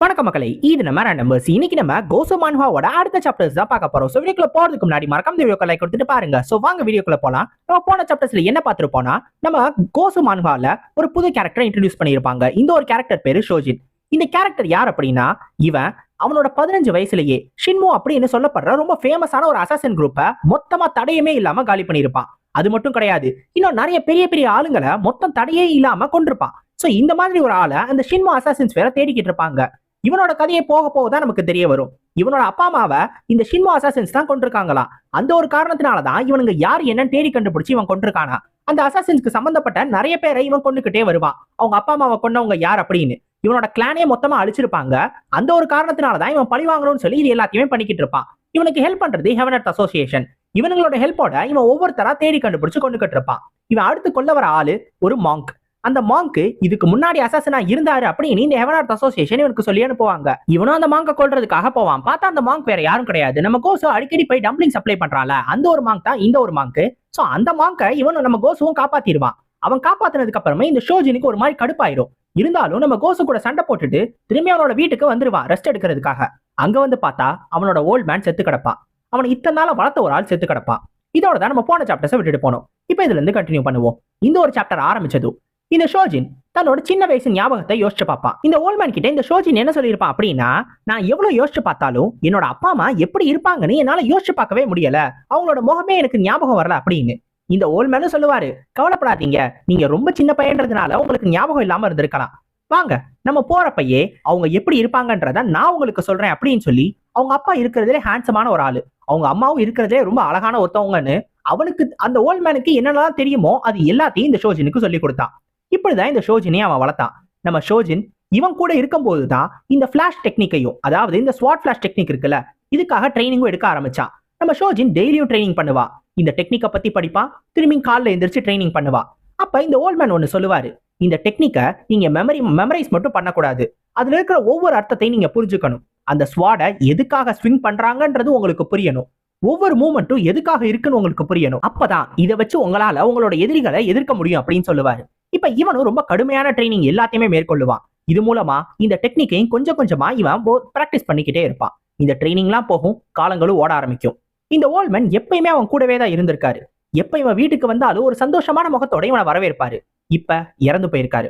வணக்கம் மக்களை இது நம்ம நம்பர்ஸ் இன்னைக்கு நம்ம கோசோ மான்ஹாவோட அடுத்த சாப்டர்ஸ் தான் பார்க்க போறோம். ஸோ வீடியோக்குள்ள போறதுக்கு முன்னாடி மறக்காம வீடியோக்கு லைக் கொடுத்துட்டு பாருங்க. ஸோ வாங்க வீடியோக்குள்ள போலாம். நம்ம போன சாப்டர்ஸ்ல என்ன பார்த்துருப்போம்னா நம்ம கோசு மான்ஹால ஒரு புது கேரக்டரை இன்ட்ரடியூஸ் பண்ணியிருப்பாங்க. இந்த ஒரு கேரக்டர் பேரு ஷோஜித். இந்த கேரக்டர் யார் அப்படின்னா இவன் அவனோட பதினஞ்சு வயசுலயே ஷின்மோ அப்படின்னு சொல்லப்படுற ரொம்ப ஃபேமஸான ஒரு அசாசன் குரூப்பை மொத்தமா தடையுமே இல்லாம காலி பண்ணியிருப்பான். அது மட்டும் கிடையாது. இன்னும் நிறைய பெரிய பெரிய ஆளுங்களை மொத்தம் தடையே இல்லாம கொண்டிருப்பான் ஸோ இந்த மாதிரி ஒரு ஆளை அந்த ஷின்மோ அசாசின்ஸ் வேற தேடிக்கிட்டு இருப்பாங்க. இவனோட கதையை போக போக தான் நமக்கு தெரிய வரும். இவனோட அப்பா அம்மாவை இந்த ஷின்மோ அசாசின்ஸ் தான் கொண்டிருக்காங்களாம் அந்த ஒரு காரணத்தினால தான் இவனுங்க யார் என்னன்னு தேடி கண்டுபிடிச்சு இவன் கொண்டிருக்கானா அந்த அசாசின்ஸ்க்கு சம்பந்தப்பட்ட நிறைய பேரை இவன் கொண்டுகிட்டே வருவான். அவங்க அப்பா அம்மாவை கொண்டவங்க யார் அப்படின்னு. இவனோட கிளானே மொத்தமா அழிச்சிருப்பாங்க. அந்த ஒரு காரணத்தினால தான் இவன் பழி வாங்கணும்னு சொல்லி இது எல்லாத்தையுமே பண்ணிக்கிட்டு இருப்பான். இவனுக்கு ஹெல்ப் பண்றது ஹெவனட் அசோசியேஷன் இவனுங்களோட ஹெல்ப்போட இவன் ஒவ்வொருத்தரா தேடி கண்டுபிடிச்சு கொண்டுகிட்டு இருப்பான். இவன் அடுத்து கொல்ல வர ஆளு ஒரு மாங்க் அந்த மாங்க்கு இதுக்கு முன்னாடி அசாசனா இருந்தாரு அப்படின்னு இந்த ஹெவன் அசோசியேஷன் இவனுக்கு சொல்லி அனுப்புவாங்க. இவனும் அந்த மாங்க கொல்றதுக்காக போவான். பார்த்தா அந்த மாங்க் வேற யாரும் கிடையாது. நம்ம கோசோ அடிக்கடி போய் டம்ப்ளிங் சப்ளை பண்றான்ல அந்த ஒரு மாங்க் தான் இந்த ஒரு மாங்க் சோ அந்த மாங்க இவனும் நம்ம கோசுவும் காப்பாத்திடுவான். அவன் காப்பாத்தினதுக்கு அப்புறமே இந்த ஷோஜினுக்கு ஒரு மாதிரி கடுப்பாயிரும். இருந்தாலும் நம்ம கோசு கூட சண்டை போட்டுட்டு திரும்பி அவனோட வீட்டுக்கு வந்துருவான் ரெஸ்ட் எடுக்கிறதுக்காக. அங்க வந்து பார்த்தா அவனோட ஓல்ட் மேன் செத்து கிடப்பான். அவனை இத்தனை நாள வளர்த்த ஒரு ஆள் செத்து கிடப்பான். இதோட தான் நம்ம போன சாப்டர்ஸை விட்டுட்டு போனோம். இப்போ இதுல இருந்து கண்டினியூ பண்ணுவோம். இந்த ஒரு சாப்டர் ஆரம்பிச்சதும் இந்த ஷோஜின் தன்னோட சின்ன வயசு ஞாபகத்தை யோசிச்சு பார்ப்பான். இந்த ஓல்மேன் கிட்ட இந்த ஷோஜின் என்ன சொல்லியிருப்பான் அப்படின்னா நான் எவ்வளவு யோசிச்சு பார்த்தாலும் என்னோட அப்பா அம்மா எப்படி இருப்பாங்கன்னு என்னால யோசிச்சு பார்க்கவே முடியல. அவங்களோட முகமே எனக்கு ஞாபகம் வரல அப்படின்னு. இந்த ஓல்மேனும் சொல்லுவாரு கவலைப்படாதீங்க நீங்க ரொம்ப சின்ன பையன்றதுனால உங்களுக்கு ஞாபகம் இல்லாம இருந்திருக்கலாம். வாங்க நம்ம போறப்பையே அவங்க எப்படி இருப்பாங்கன்றத நான் உங்களுக்கு சொல்றேன் அப்படின்னு சொல்லி அவங்க அப்பா இருக்கிறதுலே ஹேண்ட்ஸமான ஒரு ஆளு. அவங்க அம்மாவும் இருக்கிறதுலே ரொம்ப அழகான ஒருத்தவங்கன்னு அவனுக்கு அந்த ஓல்மேனுக்கு என்னென்னலாம் தெரியுமோ அது எல்லாத்தையும் இந்த ஷோஜினுக்கு சொல்லி கொடுத்தான். இப்படிதான் இந்த ஷோஜினை அவன் வளர்த்தான். நம்ம ஷோஜின் இவன் கூட இருக்கும்போது தான் இந்த ஃபிளாஷ் டெக்னிக்கையும் அதாவது இந்த ஸ்வாட் ஃபிளாஷ் டெக்னிக் இருக்குல்ல இதுக்காக ட்ரைனிங்கும் எடுக்க ஆரம்பிச்சான். நம்ம ஷோஜின் டெய்லியும் ட்ரைனிங் பண்ணுவா. இந்த டெக்னிக்கை பத்தி படிப்பான் திரும்பி காலில் எந்திரிச்சு ட்ரைனிங் பண்ணுவா. அப்ப இந்த ஓல்ட் மேன் ஒன்னு சொல்லுவாரு இந்த டெக்னிக்கை நீங்க மெமரி மெமரைஸ் மட்டும் பண்ணக்கூடாது. அதுல இருக்கிற ஒவ்வொரு அர்த்தத்தையும் நீங்க புரிஞ்சுக்கணும். அந்த ஸ்வாடை எதுக்காக ஸ்விங் பண்றாங்கன்றது உங்களுக்கு புரியணும். ஒவ்வொரு மூமெண்ட்டும் எதுக்காக இருக்குன்னு உங்களுக்கு புரியணும். அப்பதான் இதை வச்சு உங்களால உங்களோட எதிரிகளை எதிர்க்க முடியும் அப்படின்னு சொல்லுவாரு. இப்ப இவனும் ரொம்ப கடுமையான ட்ரைனிங் எல்லாத்தையுமே மேற்கொள்ளுவான். இது மூலமா இந்த டெக்னிக்கையும் கொஞ்சம் கொஞ்சமா இவன் பிராக்டிஸ் பண்ணிக்கிட்டே இருப்பான். இந்த ட்ரைனிங்லாம் போகும் காலங்களும் ஓட ஆரம்பிக்கும். இந்த ஓல்மேன் எப்பயுமே அவன் கூடவே தான் இருந்திருக்காரு. எப்ப இவன் வீட்டுக்கு வந்தாலும் ஒரு சந்தோஷமான முகத்தோட இவனை வரவேற்பாரு. இப்ப இறந்து போயிருக்காரு.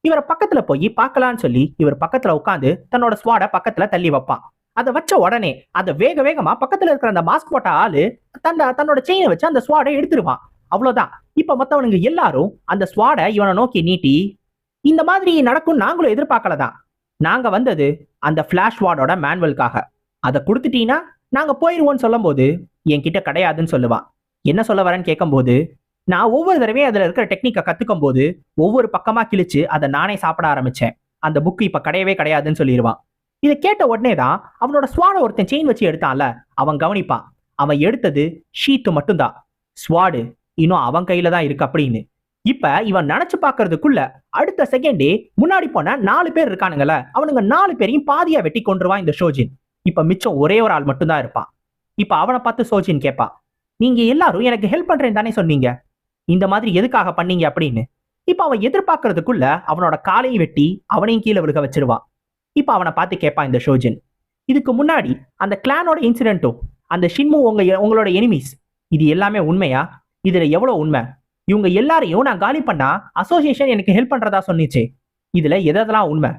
இவரை பக்கத்துல போய் பார்க்கலான்னு சொல்லி இவர் பக்கத்துல உட்காந்து தன்னோட ஸ்வாட பக்கத்துல தள்ளி வைப்பான். அதை வச்ச உடனே அதை வேக வேகமா பக்கத்துல இருக்கிற அந்த மாஸ்க் போட்ட ஆளு தந்த தன்னோட செயினை வச்சு அந்த ஸ்வாடை எடுத்துருவான். அவ்வளவுதான். இப்ப மத்தவனுங்க எல்லாரும் அந்த ஸ்வாடை இவனை நோக்கி நீட்டி இந்த மாதிரி நடக்கும் நாங்களும் எதிர்பார்க்கலதான். நாங்க வந்தது அந்த ஃப்ளாஷ் வார்டோட மேனுவலுக்காக அதை கொடுத்துட்டீங்கன்னா நாங்க போயிருவோம்னு சொல்லும்போது என்கிட்ட கிடையாதுன்னு சொல்லுவான் என்ன சொல்ல வரேன்னு கேட்கும்போது நான் ஒவ்வொரு தடவையும் அதுல இருக்கிற டெக்னிக்கை கத்துக்கும் போது ஒவ்வொரு பக்கமா கிழிச்சு அதை நானே சாப்பிட ஆரம்பிச்சேன். அந்த புக்கு இப்ப கிடையவே கிடையாதுன்னு சொல்லிடுவான் இதை கேட்ட உடனே தான் அவனோட ஸ்வாட ஒருத்தன் செயின் வச்சு எடுத்தான்ல அவன் கவனிப்பான். அவன் எடுத்தது ஷீத்து மட்டும்தான். ஸ்வாடு இன்னும் அவன் கையில தான் இருக்கு அப்படின்னு. இப்ப இவன் நினைச்சு பாக்குறதுக்குள்ள அடுத்த செகண்டே முன்னாடி போன நாலு பேர் இருக்கானுங்கல்ல அவனுங்க நாலு பேரையும் பாதியா வெட்டி கொண்டுருவான் இந்த ஷோஜின். இப்ப மிச்சம் ஒரே ஒரு ஆள் மட்டும்தான் இருப்பான். இப்ப அவனை பார்த்து சோஜின் கேட்பான் நீங்க எல்லாரும் எனக்கு ஹெல்ப் பண்றேன்னு தானே சொன்னீங்க? இந்த மாதிரி எதுக்காக பண்ணீங்க? அப்படின்னு. இப்ப அவன் எதிர்பார்க்கறதுக்குள்ள அவனோட காலையும் வெட்டி அவனையும் கீழே விழுக வச்சிருவான். இப்ப அவனை பார்த்து கேட்பான் இந்த ஷோஜின் இதுக்கு முன்னாடி அந்த கிளானோட இன்சிடென்ட்டும் அந்த ஷின்மு உங்க உங்களோட எனிமீஸ் இது எல்லாமே உண்மையா? இதுல எவ்வளவு உண்மை? இவங்க எல்லாரையும் நான் காலி பண்ணா அசோசியேஷன் எனக்கு ஹெல்ப் பண்றதா சொன்னிச்சு. இதுல எதெல்லாம் உண்மை?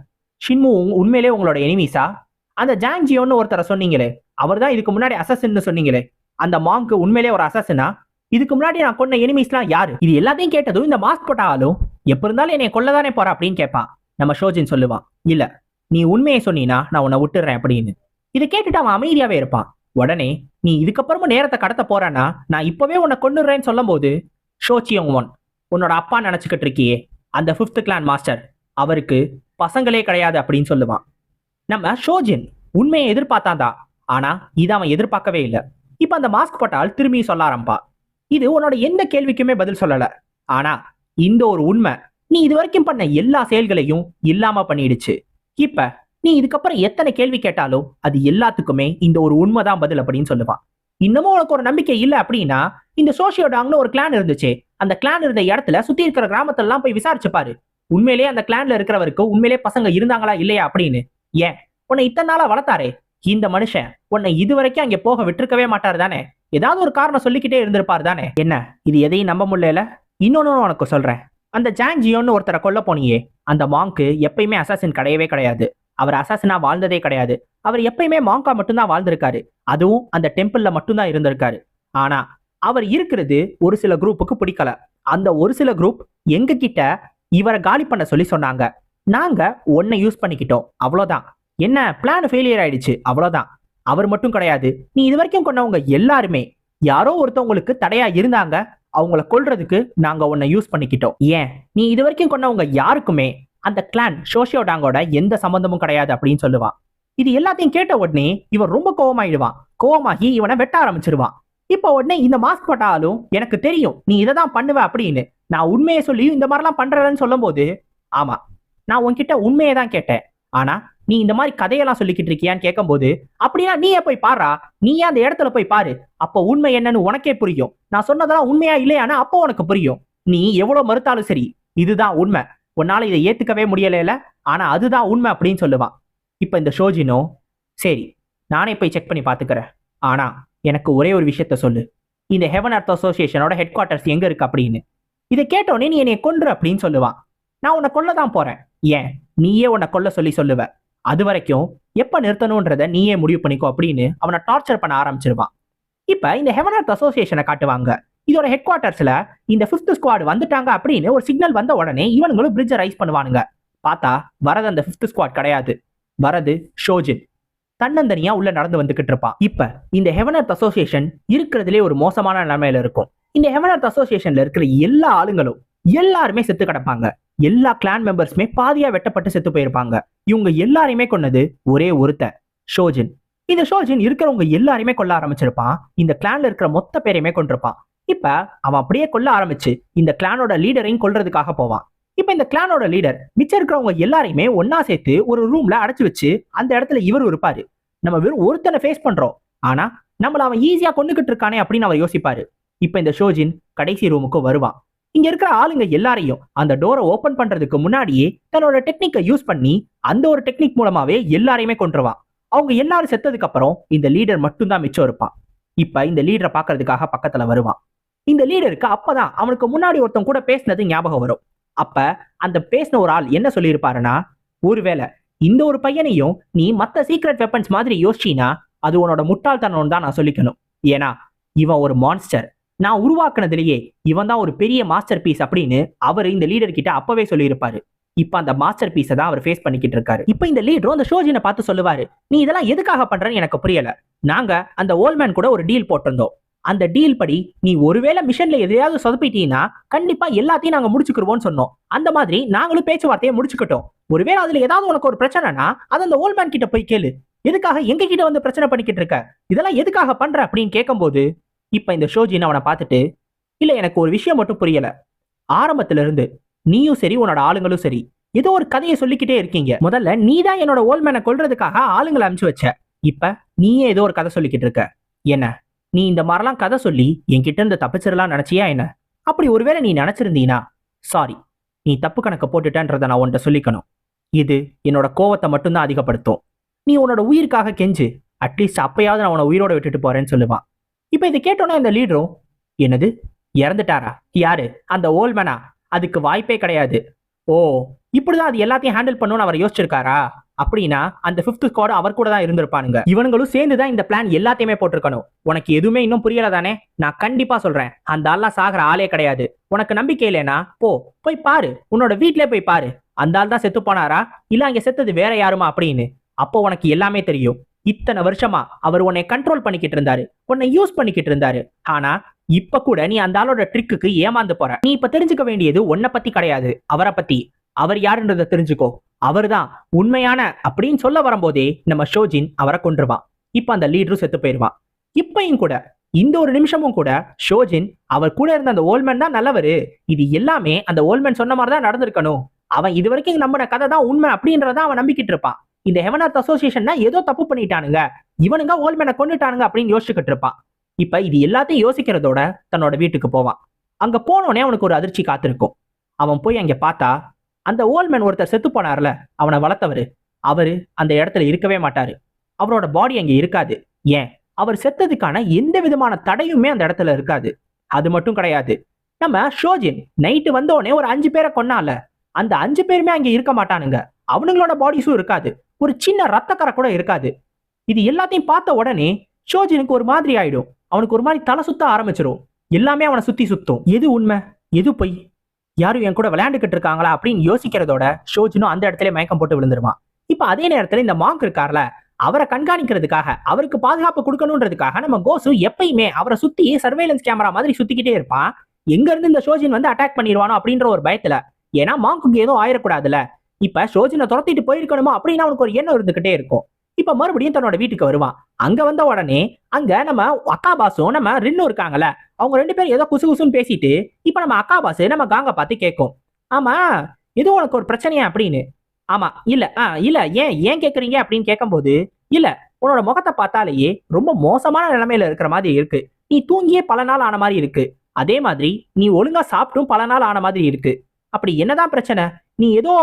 ஷின்மு உண்மையிலே உங்களோட எனிமீஸா அந்த ஜாங்ஜியோன்னு ஒருத்தரை சொன்னீங்களே அவர் தான் இதுக்கு முன்னாடி அசசின்னு சொன்னீங்களே அந்த மாங்க்கு உண்மையிலே ஒரு அசசனா இதுக்கு முன்னாடி நான் கொன்ன எனிமீஸ்லாம் யாரு? இது எல்லாத்தையும் கேட்டதும் இந்த மாஸ்க் போட்ட ஆளும் எப்ப இருந்தாலும் என்னை கொல்லதானே போற அப்படின்னு கேட்பான் நம்ம ஷோஜின் சொல்லுவான் இல்ல நீ உண்மையை சொன்னீனா நான் உன்னை விட்டுறேன் அப்படின்னு. இதை கேட்டுட்டு அவன் அமைதியாவே இருப்பான். உடனே நீ இதுக்கப்புறமும் நேரத்தை கடத்த போறேன்னா நான் இப்பவே உன்னை கொன்னுடுறேன்னு சொல்லும்போது ஷோச்சியோங் ஒன் உன்னோட அப்பா நினச்சிக்கிட்டு இருக்கியே அந்த ஃபிஃப்த் கிளான் மாஸ்டர் அவருக்கு பசங்களே கிடையாது அப்படின்னு சொல்லுவான். நம்ம ஷோஜின் உண்மையை எதிர்பார்த்தாதா ஆனால் இதை அவன் எதிர்பார்க்கவே இல்லை. இப்போ அந்த மாஸ்க் போட்டால் திரும்பி சொல்ல ஆரம்பா இது உன்னோட எந்த கேள்விக்குமே பதில் சொல்லலை. ஆனால் இந்த ஒரு உண்மை நீ இது வரைக்கும் பண்ண எல்லா செயல்களையும் இல்லாமல் பண்ணிடுச்சு. இப்போ நீ இதுக்கப்புறம் எத்தனை கேள்வி கேட்டாலும் அது எல்லாத்துக்குமே இந்த ஒரு உண்மைதான் பதில் அப்படின்னு சொல்லுவான். இன்னமும் உனக்கு ஒரு நம்பிக்கை இல்ல அப்படின்னா இந்த சோசியோடாங்னு ஒரு கிளான் இருந்துச்சு. அந்த கிளான் இருந்த இடத்துல சுத்தி இருக்கிற கிராமத்துல எல்லாம் போய் விசாரிச்சு பாரு. உண்மையிலேயே அந்த கிளான்ல இருக்கிறவருக்கு உண்மையிலேயே பசங்க இருந்தாங்களா இல்லையா அப்படின்னு. ஏன்? உன்னை இத்தனை நாளா வளர்த்தாரே. இந்த மனுஷன் உன்னை இது வரைக்கும் அங்க போக விட்டுருக்கவே மாட்டார் தானே. ஏதாவது ஒரு காரணம் சொல்லிக்கிட்டே இருந்திருப்பார் தானே. என்ன? இது எதையும் நம்ப முடியல? இன்னொன்னு உனக்கு சொல்றேன். அந்த ஜாங் ஜியோன்னு ஒருத்தரை கொல்ல போனியே. அந்த மாங்க்கு எப்பயுமே அசாசின் கிடையவே கிடையாது. அவர் அசாசனா வாழ்ந்ததே கிடையாது. அவர் எப்பயுமே மாங்கா மட்டும்தான் வாழ்ந்திருக்காரு. அதுவும் அந்த டெம்பிள்ல மட்டும்தான் இருந்திருக்காரு. ஆனா அவர் இருக்கிறது ஒரு சில குரூப்புக்கு பிடிக்கல. அந்த ஒரு சில குரூப் எங்க கிட்ட இவரை காலி பண்ண சொல்லி சொன்னாங்க. நாங்க ஒன்னை யூஸ் பண்ணிக்கிட்டோம். அவ்வளோதான். என்ன? பிளான் ஃபெயிலியர் ஆயிடுச்சு. அவ்வளோதான். அவர் மட்டும் கிடையாது. நீ இது வரைக்கும் கொண்டவங்க எல்லாருமே யாரோ ஒருத்தவங்களுக்கு தடையா இருந்தாங்க அவங்கள கொல்றதுக்கு நாங்க உன்னை யூஸ் பண்ணிக்கிட்டோம். ஏன்? நீ இது வரைக்கும் கொண்டவங்க யாருக்குமே அந்த கிளான் ஷோஷியோடாங்கோட எந்த சம்பந்தமும் கிடையாது அப்படின்னு சொல்லுவான். இது எல்லாத்தையும் கேட்ட உடனே இவன் ரொம்ப கோவமாயிடுவான். கோவமாகி இவனை வெட்ட ஆரம்பிச்சிருவான். இப்போ உடனே இந்த மாஸ்க் போட்டாலும் எனக்கு தெரியும் நீ இதை தான் பண்ணுவ அப்படின்னு. நான் உண்மையை சொல்லியும் இந்த மாதிரிலாம் பண்றேன்னு சொல்லும்போது ஆமா நான் உன்கிட்ட உண்மையை தான் கேட்டேன். ஆனா நீ இந்த மாதிரி கதையெல்லாம் சொல்லிக்கிட்டு இருக்கியான்னு கேட்கும்போது அப்படின்னா நீயே போய் பாரா நீயே அந்த இடத்துல போய் பாரு. அப்போ உண்மை என்னன்னு உனக்கே புரியும். நான் சொன்னதெல்லாம் உண்மையா இல்லையானா அப்போ உனக்கு புரியும். நீ எவ்வளவு மறுத்தாலும் சரி இதுதான் உண்மை. உன்னால் இதை ஏற்றுக்கவே முடியலைல ஆனால் அதுதான் உண்மை அப்படின்னு சொல்லுவான். இப்போ இந்த ஷோஜினோ சரி நானே போய் செக் பண்ணி பார்த்துக்கிறேன் ஆனா எனக்கு ஒரே ஒரு விஷயத்த சொல்லு. இந்த ஹெவன் அர்த் அசோசியேஷனோட ஹெட் குவார்ட்டர்ஸ் எங்கே இருக்கு அப்படின்னு. இதை கேட்டோடனே நீ என்னை கொன்று அப்படின்னு சொல்லுவான். நான் உன்னை கொல்ல தான் போகிறேன் ஏன்? நீயே உன்னை கொல்ல சொல்லி சொல்லுவ. அது வரைக்கும் எப்போ நிறுத்தணுன்றத நீயே முடிவு பண்ணிக்கோ அப்படின்னு அவனை டார்ச்சர் பண்ண ஆரம்பிச்சிருவான். இப்போ இந்த ஹெவன் அர்த் அசோசியேஷனை காட்டுவாங்க. இதோட ஹெட் குவார்ட்டர்ஸ்ல இந்த ஃபிஃப்த் ஸ்குவாடு வந்துட்டாங்க அப்படின்னு ஒரு சிக்னல் வந்த உடனே இவனுங்களும் பிரிட்ஜை ரைஸ் பண்ணுவானுங்க. பார்த்தா வரது அந்த ஃபிஃப்த் ஸ்குவாட் கிடையாது. வரது ஷோஜின் தன்னந்தனியா உள்ள நடந்து வந்துகிட்டு இருப்பான். இப்ப இந்த ஹெவன் அர்த் அசோசியேஷன் இருக்கிறதுலே ஒரு மோசமான நிலைமையில இருக்கும். இந்த ஹெவன் அர்த் அசோசியேஷன்ல இருக்கிற எல்லா ஆளுங்களும் எல்லாருமே செத்து கிடப்பாங்க. எல்லா கிளான் மெம்பர்ஸுமே பாதியா வெட்டப்பட்டு செத்து போயிருப்பாங்க. இவங்க எல்லாரையுமே கொன்னது ஒரே ஒருத்தன் ஷோஜின் இந்த ஷோஜின் இருக்கிறவங்க எல்லாருமே கொல்ல ஆரம்பிச்சிருப்பான். இந்த கிளான்ல இருக்கிற மொத்த பேரையுமே கொண்டிருப்பான் இப்ப அவன் அப்படியே கொல்ல ஆரம்பிச்சு இந்த கிளானோட லீடரையும் கொல்றதுக்காக போவான். இப்ப இந்த கிளானோட லீடர் மிச்சம் இருக்கிறவங்க எல்லாரையுமே ஒன்னா சேர்த்து ஒரு ரூம்ல அடைச்சு வச்சு அந்த இடத்துல இவரும் இருப்பாரு. நம்ம வெறும் ஒருத்தனை ஃபேஸ் பண்றோம். ஆனா நம்மள அவன் ஈஸியா கொண்டுகிட்டு இருக்கானே அப்படின்னு அவர் யோசிப்பாரு. இப்ப இந்த ஷோஜின் கடைசி ரூமுக்கு வருவான். இங்க இருக்கிற ஆளுங்க எல்லாரையும் அந்த டோரை ஓபன் பண்றதுக்கு முன்னாடியே தன்னோட டெக்னிக்கை யூஸ் பண்ணி அந்த ஒரு டெக்னிக் மூலமாவே எல்லாரையுமே கொண்டுருவான் அவங்க எல்லாரும் செத்ததுக்கு அப்புறம் இந்த லீடர் மட்டும்தான் மிச்சம் இருப்பான். இப்ப இந்த லீடரை பாக்குறதுக்காக பக்கத்துல வருவான். இந்த லீடருக்கு அப்பதான் அவனுக்கு முன்னாடி ஒருத்தன் கூட பேசினது ஞாபகம் வரும். அப்ப அந்த பேசின ஒரு ஆள் என்ன சொல்லியிருப்பாருன்னா ஒருவேளை இந்த ஒரு பையனையும் நீ மத்த சீக்ரெட் வெப்பன்ஸ் மாதிரி யோசிச்சினா அது உன்னோட முட்டாள்தனம் தான் நான் சொல்லிக்கணும். ஏன்னா இவன் ஒரு மான்ஸ்டர் நான் உருவாக்குனதுலயே இவன் தான் ஒரு பெரிய மாஸ்டர் பீஸ் அப்படின்னு அவர் இந்த லீடர் கிட்ட அப்பவே சொல்லியிருப்பாரு. இப்ப அந்த மாஸ்டர் பீஸை தான் அவர் ஃபேஸ் பண்ணிக்கிட்டு இருக்காரு. இப்ப இந்த லீடரும் அந்த ஷோஜினை பார்த்து சொல்லுவாரு நீ இதெல்லாம் எதுக்காக பண்றன்னு எனக்கு புரியல. நாங்க அந்த ஓல்மேன் கூட ஒரு டீல் போட்டிருந்தோம். அந்த டீல் படி நீ ஒருவேளை மிஷன்ல எதையாவது சொதப்பிட்டீங்கன்னா கண்டிப்பா எல்லாத்தையும் நாங்க முடிச்சுக்கிருவோம்னு சொன்னோம். அந்த மாதிரி நாங்களும் பேச்சுவார்த்தையை முடிச்சுக்கிட்டோம். ஒருவேளை அதுல ஏதாவது உனக்கு ஒரு பிரச்சனைனா அது அந்த ஓல்மேன் கிட்ட போய் கேளு. எதுக்காக எங்க கிட்ட வந்து பிரச்சனை பண்ணிக்கிட்டு இருக்க? இதெல்லாம் எதுக்காக பண்ற அப்படின்னு கேட்கும்போது இப்ப இந்த ஷோஜின் அவனை பார்த்துட்டு இல்ல எனக்கு ஒரு விஷயம் மட்டும் புரியல. ஆரம்பத்துல இருந்து நீயும் சரி உன்னோட ஆளுங்களும் சரி. ஏதோ ஒரு கதையை சொல்லிக்கிட்டே இருக்கீங்க. முதல்ல நீ தான் என்னோட ஓல்மேனை கொள்றதுக்காக ஆளுங்களை அனுப்பிச்சு வச்ச. இப்ப நீயே ஏதோ ஒரு கதை சொல்லிக்கிட்டு இருக்க. என்ன? நீ இந்த மாதிரிலாம் கதை சொல்லி என்கிட்ட இருந்து தப்பிச்சிடலாம் நினைச்சியா என்ன? அப்படி ஒருவேளை நீ நினைச்சிருந்தீனா? சாரி நீ தப்பு கணக்கை போட்டுட்டன்றத நான் உன்கிட்ட சொல்லிக்கணும். இது என்னோட கோவத்தை மட்டும்தான் அதிகப்படுத்தும். நீ உன்னோட உயிருக்காக கெஞ்சு அட்லீஸ்ட் அப்பயாவது நான் உன்னை உயிரோட விட்டுட்டு போறேன்னு சொல்லுவான். இப்போ இதை கேட்டோன்னே இந்த லீடரும் என்னது? இறந்துட்டாரா? யாரு? அந்த ஓல்மேனா அதுக்கு வாய்ப்பே கிடையாது. ஓ இப்படிதான் அது எல்லாத்தையும் ஹேண்டில் பண்ணணும்னு அவர் யோசிச்சிருக்காரா? அப்படின்னா அந்த ஃபிஃப்த் ஸ்குவாட் அவர் கூட தான் இருந்திருப்பானுங்க. இவனுங்களும் சேர்ந்து தான் இந்த பிளான் எல்லாத்தையுமே போட்டிருக்கணும். உனக்கு எதுவுமே இன்னும் புரியல தானே? நான் கண்டிப்பா சொல்றேன். அந்த ஆள்லாம் சாகிற ஆளே கிடையாது. உனக்கு நம்பிக்கை இல்லைனா போ போய் பாரு. உன்னோட வீட்லயே போய் பாரு. அந்த ஆள் தான் செத்து போனாரா? இல்ல அங்க செத்தது வேற யாருமா அப்படின்னு? அப்போ உனக்கு எல்லாமே தெரியும். இத்தனை வருஷமா அவர் உன்னை கண்ட்ரோல் பண்ணிக்கிட்டு இருந்தாரு. உன்னை யூஸ் பண்ணிக்கிட்டு இருந்தாரு. ஆனா இப்ப கூட நீ அந்த ஆளோட ட்ரிக்குக்கு ஏமாந்து போற. நீ இப்ப தெரிஞ்சுக்க வேண்டியது உன்னை பத்தி கிடையாது. அவரை பத்தி. அவர் யாருன்றத தெரிஞ்சுக்கோ. அவர்தான். உண்மையான அப்படின்னு சொல்ல வரும்போதே நம்ம ஷோஜின் அவரை கொன்றுவான் இப்ப அந்த லீடரும் செத்து போயிடுவான் இப்பயும் கூட இந்த ஒரு நிமிஷமும் கூட ஷோஜின் அவர் கூட இருந்த அந்த ஓல்மேன் தான் நல்லவரு. இது எல்லாமே அந்த ஓல்மேன் சொன்ன மாதிரி தான் நடந்திருக்கணும். அவன் இது வரைக்கும் நம்பின கதை தான் உண்மை அப்படின்றத அவன் நம்பிக்கிட்டு இருப்பான் இந்த ஹெவனார்த் அசோசியேஷன் ஏதோ தப்பு பண்ணிட்டானுங்க. இவனுங்க ஓல்மேனை கொண்டுட்டானுங்க அப்படின்னு யோசிச்சுக்கிட்டு இருப்பான் இப்ப இது எல்லாத்தையும் யோசிக்கிறதோட தன்னோட வீட்டுக்கு போவான் அங்க போனோடனே அவனுக்கு ஒரு அதிர்ச்சி காத்திருக்கும். அவன் போய் அங்க பார்த்தா அந்த ஓல்மேன் ஒருத்தர் செத்து போனார்ல அவனை வளர்த்தவரு. அவரு அந்த இடத்துல இருக்கவே மாட்டாரு. அவரோட பாடி அங்கே இருக்காது. ஏன்? அவர் செத்ததுக்கான எந்த விதமான தடையுமே அந்த இடத்துல இருக்காது. அது மட்டும் கிடையாது. நம்ம ஷோஜின் நைட்டு வந்தோடனே ஒரு அஞ்சு பேரை கொன்னால அந்த அஞ்சு பேருமே அங்கே இருக்க மாட்டானுங்க. அவனுங்களோட பாடிஸும் இருக்காது. ஒரு சின்ன ரத்தக்கரை கூட இருக்காது. இது எல்லாத்தையும் பார்த்த உடனே ஷோஜினுக்கு ஒரு மாதிரி ஆயிடும். அவனுக்கு ஒரு மாதிரி தலை சுத்த ஆரம்பிச்சிடும் எல்லாமே அவனை சுத்தி சுத்தும். எது உண்மை? எது பொய்? யாரும் என் கூட விளையாண்டுக்கிட்டு இருக்காங்களா அப்படின்னு யோசிக்கிறதோட ஷோஜினும் அந்த இடத்துல மயக்கம் போட்டு விழுந்துருவான். இப்ப அதே நேரத்துல இந்த மாங்க் இருக்கார்ல அவரை கண்காணிக்கிறதுக்காக அவருக்கு பாதுகாப்பு கொடுக்கணுன்றதுக்காக நம்ம கோசு எப்பயுமே அவரை சுத்தி சர்வேலன்ஸ் கேமரா மாதிரி சுத்திக்கிட்டே இருப்பான். எங்க இருந்து இந்த ஷோஜின் வந்து அட்டாக் பண்ணிடுவானோ அப்படின்ற ஒரு பயத்துல ஏன்னா மாங்குக்கு எதுவும் ஆயிடக்கூடாதுல இப்ப ஷோஜினை துரத்திட்டு போயிருக்கணுமோ அப்படின்னு அவனுக்கு ஒரு எண்ணம் இருந்துகிட்டே இருக்கும். இப்ப மறுபடியும் தன்னோட வீட்டுக்கு வருவான். அங்க வந்த உடனே அங்க நம்ம அக்கா பாசும் நம்ம ரின்னு இருக்காங்கல்ல அவங்க ரெண்டு பேரும் ஏதோ குசு குசுன்னு பேசிட்டு இப்ப நம்ம அக்கா பாசு நம்ம காங்க பார்த்து கேட்கும் ஆமா இது உனக்கு ஒரு பிரச்சனையா அப்படின்னு? ஆமா இல்ல ஆ இல்ல ஏன் ஏன் கேக்குறீங்க அப்படின்னு கேட்கும்போது இல்ல உன்னோட முகத்தை பார்த்தாலேயே ரொம்ப மோசமான நிலைமையில இருக்கிற மாதிரி இருக்கு. நீ தூங்கியே பல நாள் ஆன மாதிரி இருக்கு. அதே மாதிரி நீ ஒழுங்கா சாப்பிட்டும் பல நாள் ஆன மாதிரி இருக்கு. அப்படி என்னதான் பிரச்சனை? நீ ஏதோ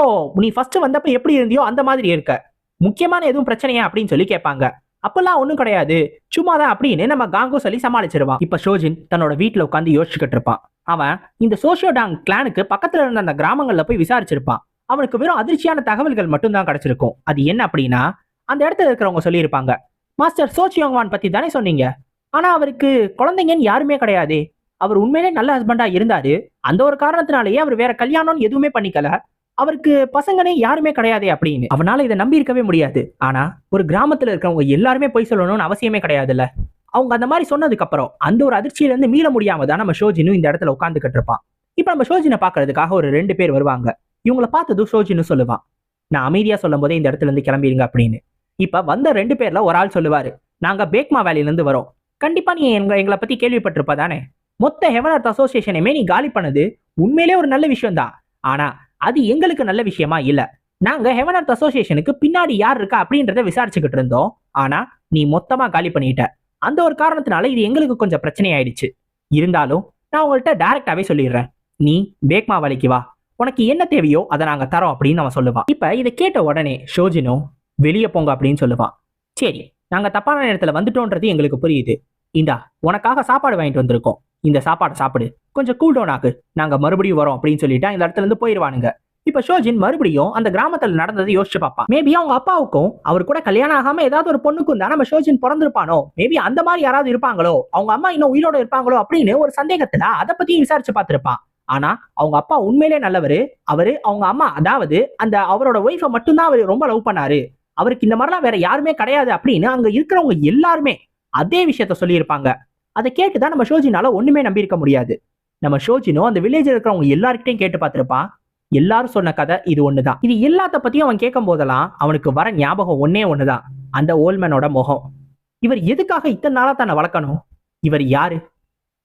நீ ஃபர்ஸ்ட் வந்தப்ப எப்படி இருந்தியோ அந்த மாதிரி இருக்க. முக்கியமான எதுவும் பிரச்சனையா அப்படின்னு சொல்லி கேட்பாங்க. அப்பெல்லாம் ஒண்ணும் கிடையாது. சும்மா தான் அப்படின்னு நம்ம காங்கோ சொல்லி சமாளிச்சிருவான். இப்ப ஷோஜின் தன்னோட வீட்டுல உட்காந்து யோசிச்சுக்கிட்டு இருப்பான். அவன் இந்த சோஷியோடாங் கிளானுக்கு பக்கத்துல இருந்த அந்த கிராமங்கள்ல போய் விசாரிச்சிருப்பான். அவனுக்கு வெறும் அதிர்ச்சியான தகவல்கள் மட்டும்தான் கிடைச்சிருக்கும். அது என்ன அப்படின்னா அந்த இடத்துல இருக்கிறவங்க சொல்லியிருப்பாங்க மாஸ்டர் சோச்சியோங்வான் பத்தி தானே சொன்னீங்க? ஆனா அவருக்கு குழந்தைங்கன்னு யாருமே கிடையாது. அவர் உண்மையிலே நல்ல ஹஸ்பண்டா இருந்தாரு. அந்த ஒரு காரணத்தினாலேயே அவர் வேற கல்யாணம் எதுவுமே பண்ணிக்கல. அவருக்கு பசங்கனே யாருமே கிடையாதே அப்படின்னு. அவனால இதை நம்பி இருக்கவே முடியாது. ஆனா ஒரு கிராமத்துல இருக்கிறவங்க எல்லாருமே பொய் சொல்லணும்னு அவசியமே கிடையாதுல்ல. அவங்க அந்த மாதிரி சொன்னதுக்கு அப்புறம் அந்த ஒரு அதிர்ச்சியில இருந்து மீள முடியாம தான் நம்ம ஷோஜினும் இந்த இடத்துல உட்காந்துக்கிட்டு இருப்பான். இப்ப நம்ம ஷோஜினை பாக்குறதுக்காக ஒரு ரெண்டு பேர் வருவாங்க. இவங்கள பார்த்ததும் ஷோஜின்னு சொல்லுவான். நான் அமைதியா சொல்லும் போதே இந்த இடத்துல இருந்து கிளம்பிடுங்க அப்படின்னு. இப்ப வந்த ரெண்டு பேர்ல ஒரு ஆள் சொல்லுவாரு நாங்க பேக்மா வேலையில இருந்து வரோம். கண்டிப்பா நீ எங்க எங்களை பத்தி கேள்விப்பட்டிருப்ப தானே மொத்த ஹெவன் அர்த் அசோசியேஷனையுமே நீ காலி பண்ணது உண்மையிலே ஒரு நல்ல விஷயம் தான் ஆனா அது எங்களுக்கு நல்ல விஷயமா இல்ல. நாங்க ஹெவன் அர்த் அசோசியேஷனுக்கு பின்னாடி யார் இருக்கா அப்படின்றத விசாரிச்சுக்கிட்டு இருந்தோம். ஆனா நீ மொத்தமா காலி பண்ணிட்ட. அந்த ஒரு காரணத்தினால இது எங்களுக்கு கொஞ்சம் பிரச்சனை ஆயிடுச்சு இருந்தாலும் நான் உங்கள்கிட்ட டைரக்டாவே சொல்லிடுறேன். நீ பேக்மா வேலைக்கு வா. உனக்கு என்ன தேவையோ அதை நாங்க தரோம் அப்படின்னு அவன் சொல்லுவான். இப்ப இதை கேட்ட உடனே ஷோஜினோ வெளியே போங்க அப்படின்னு சொல்லுவான். சரி நாங்க தப்பான நேரத்துல வந்துட்டோன்றது எங்களுக்கு புரியுது. இந்தா உனக்காக சாப்பாடு வாங்கிட்டு வந்திருக்கோம். இந்த சாப்பாடை சாப்பிடு. கொஞ்சம் கூல் டவுன் ஆகு நாங்க மறுபடியும் வரோம் அப்படின்னு சொல்லிட்டு இந்த இடத்துல இருந்து போயிருவானுங்க. இப்ப ஷோஜின் மறுபடியும் அந்த கிராமத்துல நடந்ததை யோசிச்சு பார்ப்பான் மேபி அவங்க அப்பாவுக்கும் அவர் கூட கல்யாணம் ஆகாம ஏதாவது ஒரு பொண்ணுக்கும் தான் நம்ம ஷோஜின் பிறந்திருப்பானோ? மேபி அந்த மாதிரி யாராவது இருப்பாங்களோ? அவங்க அம்மா இன்னும் உயிரோட இருப்பாங்களோ? அப்படின்னு ஒரு சந்தேகத்துல அதை பத்தியும் விசாரிச்சு பார்த்திருப்பான் ஆனா அவங்க அப்பா உண்மையிலே நல்லவரு. அவரு அவங்க அம்மா அதாவது அந்த அவரோட ஒய்ஃபை மட்டும்தான் அவர் ரொம்ப லவ் பண்ணாரு. அவருக்கு இந்த மாதிரிலாம் வேற யாருமே கிடையாது அப்படின்னு அங்க இருக்கிறவங்க எல்லாருமே அதே விஷயத்த சொல்லியிருப்பாங்க. அதை கேட்டு தான் நம்ம ஷோஜினால ஒண்ணுமே நம்பியிருக்க முடியாது. நம்ம ஷோஜினோ அந்த வில்லேஜில் இருக்கிறவங்க எல்லார்கிட்டையும் கேட்டு பார்த்துருப்பான். எல்லாரும் சொன்ன கதை இது ஒண்ணுதான். இது எல்லாத்த பத்தியும் அவன் கேட்கும் போதெல்லாம் அவனுக்கு வர ஞாபகம் ஒன்னே ஒண்ணுதான். அந்த ஓல்மேனோட முகம். இவர் எதுக்காக இத்தனை நாளா தன்னை வளர்க்கணும்? இவர் யாரு?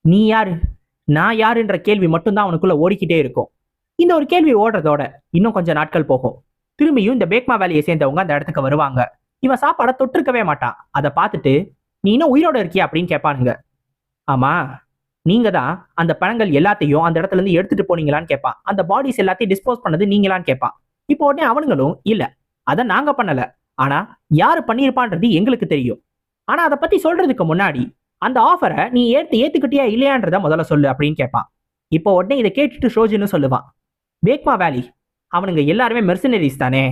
நீ யாரு? நான் யாருன்ற கேள்வி மட்டும்தான் அவனுக்குள்ள ஓடிக்கிட்டே இருக்கும். இந்த ஒரு கேள்வி ஓடுறதோட இன்னும் கொஞ்சம் நாட்கள் போகும். திரும்பியும் இந்த பேக்மா வேலையை சேர்ந்தவங்க அந்த இடத்துக்கு வருவாங்க. இவன் சாப்பாடை தொட்டிருக்கவே மாட்டான். அதை பார்த்துட்டு நீ இன்னும் உயிரோட இருக்கியா? அப்படின்னு கேட்பானுங்க. ஆமா நீங்க தான் அந்த பழங்கள் எல்லாத்தையும் அந்த இடத்துல இருந்து எடுத்துட்டு போனீங்களான்னு கேட்பான் அந்த பாடிஸ் எல்லாத்தையும் டிஸ்போஸ் பண்ணது நீங்களான்னு கேட்பான் இப்போ உடனே அவனுங்களும் இல்ல அதை நாங்க பண்ணல. ஆனா யாரு பண்ணியிருப்பான்றது எங்களுக்கு தெரியும். ஆனா அதை பத்தி சொல்றதுக்கு முன்னாடி அந்த ஆஃபரை நீ ஏத்து ஏத்துக்கிட்டியா இல்லையான்றத முதல்ல சொல்லு அப்படின்னு கேட்பான் இப்போ உடனே இதை கேட்டுட்டு ஷோஜின்னு சொல்லுவான். வேக்மா வேலி அவனுங்க எல்லாருமே மெர்சனரிஸ் தானே.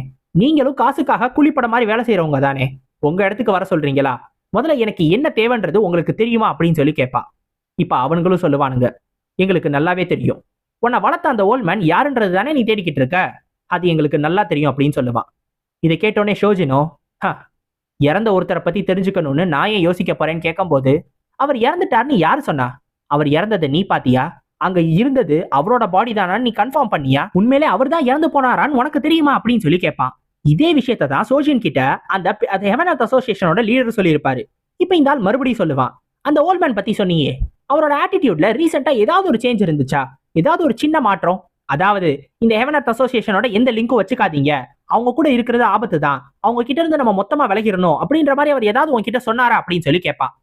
நீங்களும் காசுக்காக குழிப்பட மாதிரி வேலை செய்யறவங்க தானே உங்க இடத்துக்கு வர சொல்றீங்களா? முதல்ல எனக்கு என்ன தேவைன்றது உங்களுக்கு தெரியுமா அப்படின்னு சொல்லி கேட்பான் இப்ப அவனுங்களும் சொல்லுவானுங்க எங்களுக்கு நல்லாவே தெரியும். உன்னை வளர்த்த அந்த ஓல்மேன் யாருன்றது தானே நீ தேடிக்கிட்டு இருக்க? அது எங்களுக்கு நல்லா தெரியும் அப்படின்னு சொல்லுவான் இதை கேட்டோடனே ஷோஜினோ "ஹ, இறந்த ஒருத்தரை பத்தி தெரிஞ்சுக்கணும்னு நான் ஏன் யோசிக்க போறேன்னு கேட்கும்போது அவர் இறந்துட்டாருன்னு யாரு சொன்னா? அவர் இறந்ததை நீ பாத்தியா? அங்க இருந்தது அவரோட பாடி தானான்னு நீ கன்ஃபார்ம் பண்ணியா? உண்மையிலே அவர் தான் இறந்து போனாரான்னு உனக்கு தெரியுமா? அப்படின்னு சொல்லி கேட்பான் இதே விஷயத்தை தான் சோஷியன் கிட்ட அந்த அந்த அசோசியேஷனோட லீடர் சொல்லியிருப்பாரு. இப்போ இந்த ஆள் மறுபடியும் சொல்லுவான். அந்த ஓல்மேன் பத்தி சொன்னீங்க அவரோட ஆட்டிடியூட்ல ரீசெண்டா ஏதாவது ஒரு சேஞ்ச் இருந்துச்சா? ஏதாவது ஒரு சின்ன மாற்றம்? அதாவது இந்த ஹெவனத் அசோசியேஷனோட எந்த லிங்க்கும் வச்சுக்காதீங்க. அவங்க கூட இருக்கிறது ஆபத்து தான். அவங்க கிட்ட இருந்து நம்ம மொத்தமா விலகிடணும். அப்படின்ற மாதிரி அவர் ஏதாவது உங்ககிட்ட சொன்னாரா? அப்படின்னு சொல்லி கேட்பான்.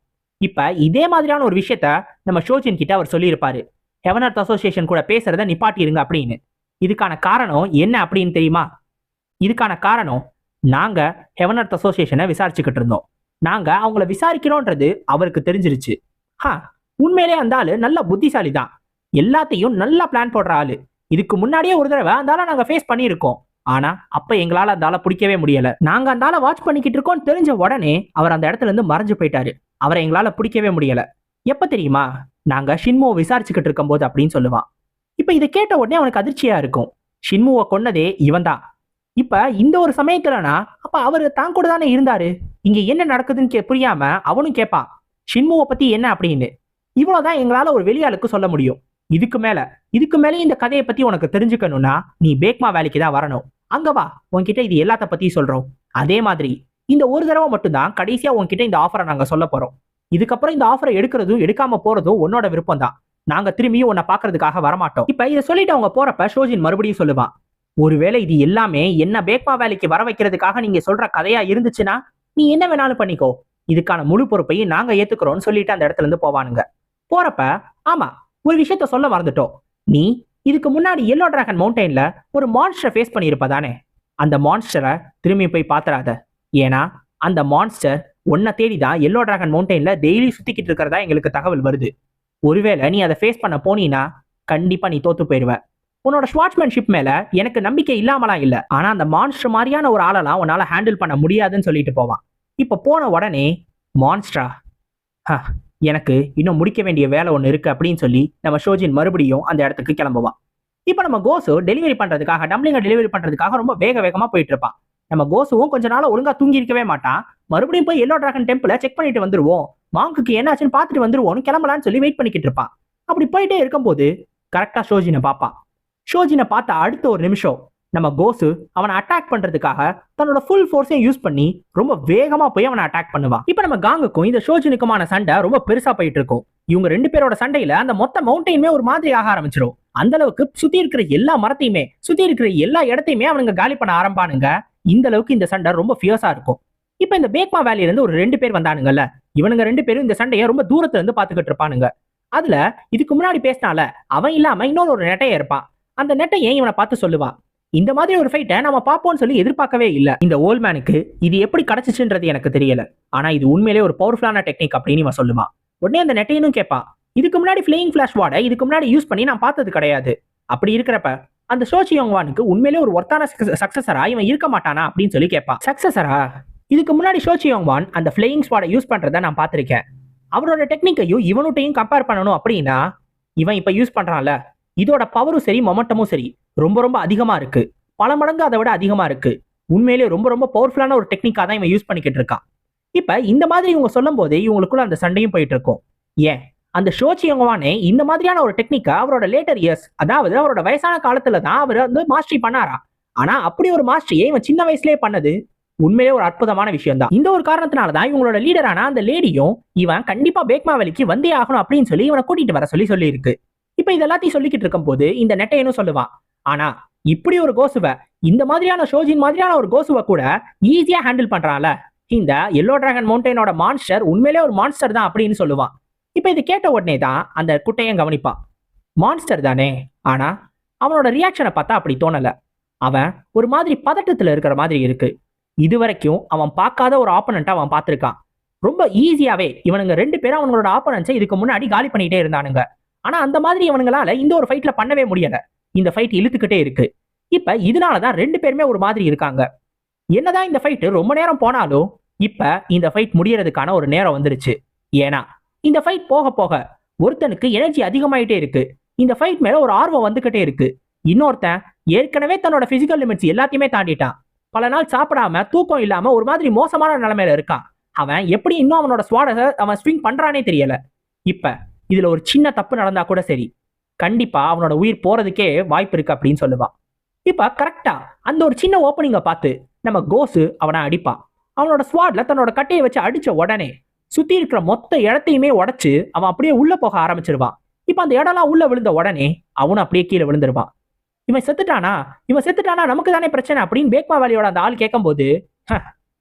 இப்ப இதே மாதிரியான ஒரு விஷயத்த நம்ம ஷோஜின் கிட்ட அவர் சொல்லியிருப்பாரு. ஹெவனர்த் அசோசியேஷன் கூட பேசுறத நிப்பாட்டிருங்க அப்படின்னு. இதுக்கான காரணம் என்ன அப்படின்னு தெரியுமா? இதுக்கான காரணம் நாங்க ஹெவன் அர்த் அசோசியேஷனை விசாரிச்சுக்கிட்டு இருந்தோம். நாங்க அவங்கள விசாரிக்கிறோன்றது அவருக்கு தெரிஞ்சிருச்சு. ஹா உண்மையிலே அந்த ஆளு நல்ல புத்திசாலி தான் எல்லாத்தையும் நல்லா பிளான் போடுற ஆளு. இதுக்கு முன்னாடியே ஒரு தடவை அந்த ஆளை நாங்க ஃபேஸ் பண்ணியிருக்கோம். ஆனா அப்ப எங்களால அந்த ஆளை பிடிக்கவே முடியல. நாங்க அந்த ஆளை வாட்ச் பண்ணிக்கிட்டு இருக்கோம்னு தெரிஞ்ச உடனே அவர் அந்த இடத்துல இருந்து மறைஞ்சு போயிட்டாரு. அவரை எங்களால பிடிக்கவே முடியல. எப்போ தெரியுமா? நாங்க ஷின்முவை விசாரிச்சுக்கிட்டு இருக்கும்போது அப்படின்னு சொல்லுவான். இப்ப இதை கேட்ட உடனே அவனுக்கு அதிர்ச்சியா இருக்கும். ஷின்முவை கொன்னதே இவன் தான் இப்ப இந்த ஒரு சமயத்துலனா அப்ப அவரு தான் கூட தானே இருந்தாரு. இங்க என்ன நடக்குதுன்னு கே- புரியாம அவனும் கேட்பான் ஷின்முவை பத்தி என்ன? அப்படின்னு. இவ்வளவுதான் எங்களால ஒரு வெளியாளுக்கு சொல்ல முடியும். இதுக்கு மேல இதுக்கு மேலே இந்த கதையை பத்தி உனக்கு தெரிஞ்சுக்கணும்னா நீ பேக்மா வேலைக்கு தான் வரணும். அங்க வா உன்கிட்ட இது எல்லாத்த பத்தி சொல்றோம். அதே மாதிரி இந்த ஒரு தடவை மட்டும்தான் கடைசியா உன்கிட்ட இந்த ஆஃபரை நாங்க சொல்ல போறோம். இதுக்கப்புறம் இந்த ஆஃபரை எடுக்கிறதும் எடுக்காம போறதும் உன்னோட விருப்பம் தான். நாங்க திரும்பியும் உன்னை பாக்குறதுக்காக வரமாட்டோம். இப்ப இதை சொல்லிட்டு அவங்க போறப்ப ஷோஜின் மறுபடியும் சொல்லுவான் ஒருவேளை இது எல்லாமே என்ன பேக்மா வேலைக்கு வர வைக்கிறதுக்காக நீங்க சொல்ற கதையா இருந்துச்சுன்னா நீ என்ன வேணாலும் பண்ணிக்கோ. இதுக்கான முழு பொறுப்பையும் நாங்க ஏத்துக்கிறோம்னு சொல்லிட்டு அந்த இடத்துல இருந்து போவானுங்க. போறப்ப ஆமா ஒரு விஷயத்த சொல்ல மறந்துட்டோம். நீ இதுக்கு முன்னாடி எல்லோ டிராகன் மவுண்டெயின்ல ஒரு மான்ஸ்டரை ஃபேஸ் பண்ணியிருப்பதானே அந்த மான்ஸ்டரை திரும்பி போய் பாத்துறாத. ஏன்னா அந்த மான்ஸ்டர் உன்னை தேடி தான் எல்லோ டிராகன் மவுண்டெயின்ல டெய்லி சுத்திக்கிட்டு இருக்கிறதா எங்களுக்கு தகவல் வருது. ஒருவேளை நீ அதை ஃபேஸ் பண்ண போனீன்னா கண்டிப்பா நீ தோத்து போயிடுவ உன்னோட ஸ்வாட்ஸ்மேன்ஷிப் மேல எனக்கு நம்பிக்கை இல்லாமலாம் இல்ல. ஆனா அந்த மான்ஸ்டர் மாதிரியான ஒரு ஆளெல்லாம் உன்னால ஹேண்டில் பண்ண முடியாதுன்னு சொல்லிட்டு போவான். இப்ப போன உடனே மான்ஸ்டரா எனக்கு இன்னும் முடிக்க வேண்டிய வேலை ஒன்று இருக்கு அப்படின்னு சொல்லி நம்ம ஷோஜின் மறுபடியும் அந்த இடத்துக்கு கிளம்புவான். இப்போ நம்ம கோசு டெலிவரி பண்றதுக்காக டம்ளிங்கை டெலிவரி பண்றதுக்காக ரொம்ப வேக வேகமா போயிட்டு இருப்பான். நம்ம கோசுவும் கொஞ்ச நாள் ஒழுங்கா தூங்கி இருக்கவே மாட்டான். மறுபடியும் போய் எல்லோ டிராகன் டெம்பிளை செக் பண்ணிட்டு வந்துருவோம். மாங்குக்கு என்னாச்சுன்னு பார்த்துட்டு வந்துருவோம்னு கிளம்பலான்னு சொல்லி வெயிட் பண்ணிக்கிட்டு இருப்பான். அப்படி போயிட்டே இருக்கும்போது கரெக்டாக ஷோஜினை பார்ப்பான். ஷோஜினை பார்த்த அடுத்த ஒரு நிமிஷம் நம்ம கோசு அவனை அட்டாக் பண்றதுக்காக தன்னோட ஃபுல் ஃபோர்ஸையும் யூஸ் பண்ணி ரொம்ப வேகமா போய் அவனை அட்டாக் பண்ணுவான் இப்போ நம்ம காங்குக்கும் இந்த ஷோஜினுக்குமான சண்டை ரொம்ப பெருசா போயிட்டு இருக்கும். இவங்க ரெண்டு பேரோட சண்டையில அந்த மொத்த மவுண்டையுமே ஒரு மாதிரி ஆக ஆரம்பிச்சிடும் அந்த அளவுக்கு சுத்தி இருக்கிற எல்லா மரத்தையுமே சுத்தி இருக்கிற எல்லா இடத்தையுமே அவனுங்க காலி பண்ண ஆரம்பானுங்க இந்த அளவுக்கு இந்த சண்டை ரொம்ப ஃபியர்ஸா இருக்கும். இப்போ இந்த பேக்மா வேலியில இருந்து ஒரு ரெண்டு பேர் வந்தானுங்கல்ல இவனுங்க ரெண்டு பேரும் இந்த சண்டையை ரொம்ப தூரத்துல இருந்து பாத்துக்கிட்டு இருப்பானுங்க. அதுல இதுக்கு முன்னாடி பேசினால அவன் இல்லாம இன்னொரு ஒரு நெட்டையை இருப்பான் அந்த நெட்டையை இவனை பார்த்து சொல்லுவான் இந்த மாதிரி ஒரு ஃபைட்டை நம்ம பார்ப்போம்னு சொல்லி எதிர்பார்க்கவே இல்லை. இந்த ஓல்ட் மேனுக்கு இது எப்படி கிடச்சிச்சுன்றது எனக்கு தெரியல. ஆனா இது உண்மையிலே ஒரு பவர்ஃபுல்லான டெக்னிக் அப்படின்னு இவன் சொல்லுவான் உடனே அந்த நெட்டையனும் கேட்பான் இதுக்கு முன்னாடி ஃபிளேயிங் ஃபிளாஷ் வார்டை இதுக்கு முன்னாடி யூஸ் பண்ணி நான் பார்த்தது கிடையாது. அப்படி இருக்கிறப்ப அந்த ஷோச்சி யோங்வானுக்கு உண்மையிலே ஒரு ஒர்த்தான சக்சஸரா இவன் இருக்க மாட்டானா? அப்படின்னு சொல்லி கேட்பான் சக்சஸரா இதுக்கு முன்னாடி ஷோச்சி யோங்வான் அந்த ஃபிளையிங் ஸ்வாடை யூஸ் பண்ணுறத நான் பார்த்துருக்கேன். அவரோட டெக்னிக்கையும் இவனுட்டையும் கம்பேர் பண்ணணும் அப்படின்னா இவன் இப்போ யூஸ் பண்றான்ல. இதோட பவரும் சரி மொமெண்டமும் சரி ரொம்ப ரொம்ப அதிகமா இருக்கு. பல மடங்கு அதை விட அதிகமா இருக்கு. உண்மையிலேயே ரொம்ப ரொம்ப பவர்ஃபுல்லான ஒரு டெக்னிக்கா தான் இவன் யூஸ் பண்ணிக்கிட்டு இருக்கான். இப்ப இந்த மாதிரி இவங்க சொல்லும் போதே இவங்களுக்குள்ள அந்த சண்டையும் போயிட்டு இருக்கும். ஏன்? அந்த ஷோச்சி யங்கவானே இந்த மாதிரியான ஒரு டெக்னிக்கை அவரோட லேட்டர் இயர்ஸ் அதாவது அவரோட வயசான காலத்துல தான் அவர் வந்து மாஸ்டரி பண்ணாரா? ஆனா அப்படி ஒரு மாஸ்டரியை இவன் சின்ன வயசுலயே பண்ணது உண்மையிலே ஒரு அற்புதமான விஷயம் தான். இந்த ஒரு காரணத்தினால தான் இவங்களோட லீடரான அந்த லேடியும் இவன் கண்டிப்பா பேக்மா வேலைக்கு வந்தே ஆகணும் அப்படின்னு சொல்லி இவனை கூட்டிட்டு வர சொல்லி சொல்லியிருக்கு. இப்ப இது எல்லாத்தையும் சொல்லிக்கிட்டு இருக்கும் போது இந்த நெட்டையனும் சொல்லுவான். ஆனா இப்படி ஒரு கோசுவை இந்த மாதிரியான ஷோஜின் மாதிரியான ஒரு கோசுவை கூட ஈஸியா ஹேண்டில் பண்றான்ல. இந்த எல்லோ டிராகன் மவுண்டனோட மான்ஸ்டர் உண்மையிலே ஒரு மான்ஸ்டர் தான் அப்படின்னு சொல்லுவான். இப்ப இது கேட்ட உடனே தான் அந்த குட்டையும் கவனிப்பான். மான்ஸ்டர் தானே. ஆனா அவனோட ரியாக்ஷனை பார்த்தா அப்படி தோணல. அவன் ஒரு மாதிரி பதட்டத்துல இருக்கிற மாதிரி இருக்கு. இது வரைக்கும் அவன் பார்க்காத ஒரு ஆப்பனண்ட்டை அவன் பார்த்துருக்கான். ரொம்ப ஈஸியாவே இவனுங்க ரெண்டு பேரும் அவனோட ஆப்பனன்ஸை இதுக்கு முன்னாடி காலி பண்ணிட்டே இருந்தானுங்க. ஆனா அந்த மாதிரி இவனுங்களால இந்த ஒரு ஃபைட்ல பண்ணவே முடியல. இந்த ஃபைட் இழுத்துக்கிட்டே இருக்கு. இப்ப இதனால தான் ரெண்டு பேருமே ஒரு மாதிரி இருக்காங்க. என்னதான் இந்த ஃபைட் ரொம்ப நேரம் போனாலும் இப்ப இந்த ஃபைட் முடியறதுக்கான ஒரு நேரம் வந்துருச்சு. ஏன்னா இந்த ஃபைட் போக போக ஒருத்தனுக்கு எனர்ஜி அதிகமாயிட்டே இருக்கு. இந்த ஃபைட் மேல ஒரு ஆர்வம் வந்துகிட்டே இருக்கு. இன்னொருத்தன் ஏற்கனவே தன்னோட பிசிக்கல் லிமிட்ஸ் எல்லாத்தையுமே தாண்டிட்டான். பல நாள் சாப்பிடாம தூக்கம் இல்லாம ஒரு மாதிரி மோசமான நிலைமையில இருக்கான். அவன் எப்படி இன்னும் அவனோட ஸ்வாட அவன் ஸ்விங் பண்றானே தெரியல. இப்ப இதில் ஒரு சின்ன தப்பு நடந்தால் கூட சரி. கண்டிப்பாக அவனோட உயிர் போறதுக்கே வாய்ப்பு இருக்கு அப்படின்னு சொல்லுவான் இப்போ கரெக்டாக அந்த ஒரு சின்ன ஓப்பனிங்கை பார்த்து நம்ம கோசு அவனை அடிப்பான் அவனோட ஸ்வாட்ல தன்னோட கட்டையை வச்சு அடித்த உடனே சுற்றி இருக்கிற மொத்த இடத்தையுமே உடச்சி அவன் அப்படியே உள்ளே போக ஆரம்பிச்சிருவான் இப்போ அந்த இடம்லாம் உள்ளே விழுந்த உடனே அவனும் அப்படியே கீழே விழுந்துருவான் இவன் செத்துட்டானா? இவன் செத்துட்டானா? நமக்கு தானே பிரச்சனை அப்படின்னு பேக்மா வேலையோட அந்த ஆள் கேட்கும்போது "ஹ,